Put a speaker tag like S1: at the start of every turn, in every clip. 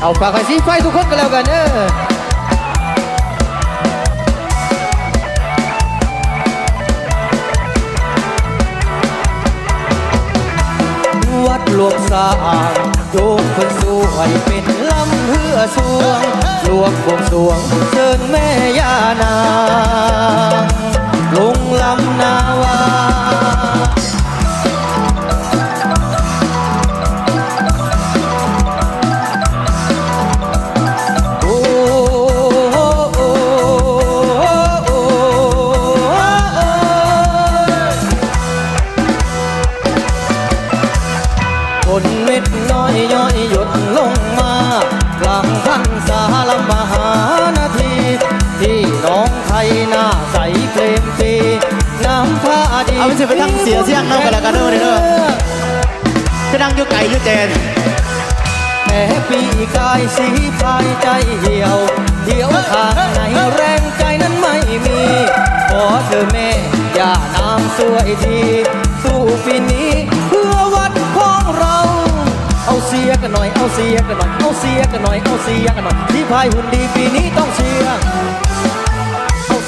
S1: เอาฝากให้สีไฟทุกคนกันแล้วกันเด้อวัดหลวงสร้างโยมคนสวยเป็นลำเพื่อสวงหลวงบวงสวงเชิญแม่ย่านาง ไป
S2: สิไปทำเสียเสียงเนาะกันแล้วกันเด้อเด้อจะนั่งอยู่ไก่อยู่แจน
S1: แม่ปีกายสีพายใจเหี่ยวเหี่ยวทางไหนแรงใจนั้นไม่มี ขอเธอแม่ อย่านางสวยดีสู้ปีนี้เพื่อวัดของเรา เอาเสียกันหน่อย เอาเสียกันหน่อย เอาเสียกันหน่อย เอาเสียกันหน่อย ที่พายหุ่นดีปีนี้ต้องเชีย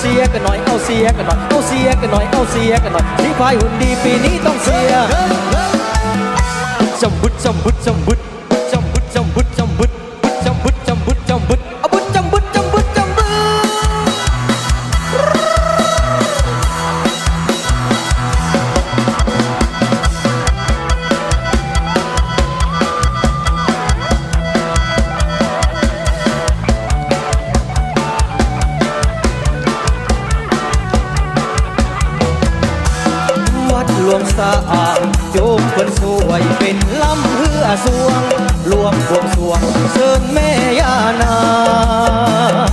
S1: สียกันหน่อยเอาเสียกันหน่อยเอาเสียกันหน่อยเอาเสียกันหน่อยที่พายหุ่นดีปีนี้ต้องเสียร์จำบุตรจมบุตรจมบุตร วัดหลวงสะอาดโยมคนสวยเป็นลำเพื่อสวง รวมบวงสวงเชิญแม่ย่านาง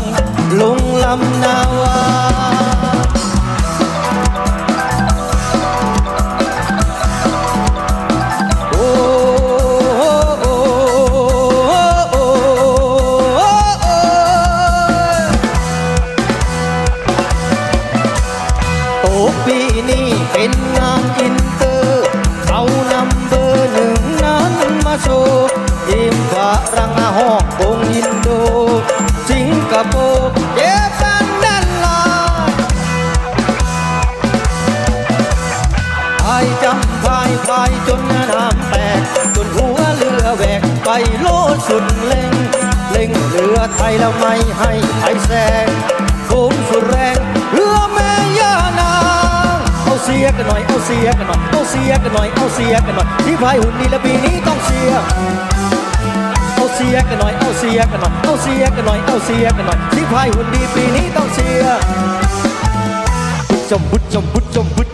S1: ลงลำนาวาโอ้โอ้โอ้โอ้โอ้โอ้ปีนี้เป็นายจนน้ำแตก จนหัวเรือแหวกไปโลดสุดเล่ง เล่งเรือไทยแล้วไม่ให้ไทยแซงโค้งสุดแรงเรือแม่ย่านางเอาเสียกันหน่อยเอาเสียกันหน่อยเอาเสียกันหน่อยเอาเสียกันหน่อยที่พายหุ่นดีและปีนี้ต้องเสียเอาเสียกันหน่อยเอาเสียกันหน่อยเอาเสียกันหน่อยเอาเสียกันหน่อยที่พายหุ่นดีปีนี้ต้องเสียจมบุดจมบุดจมบุด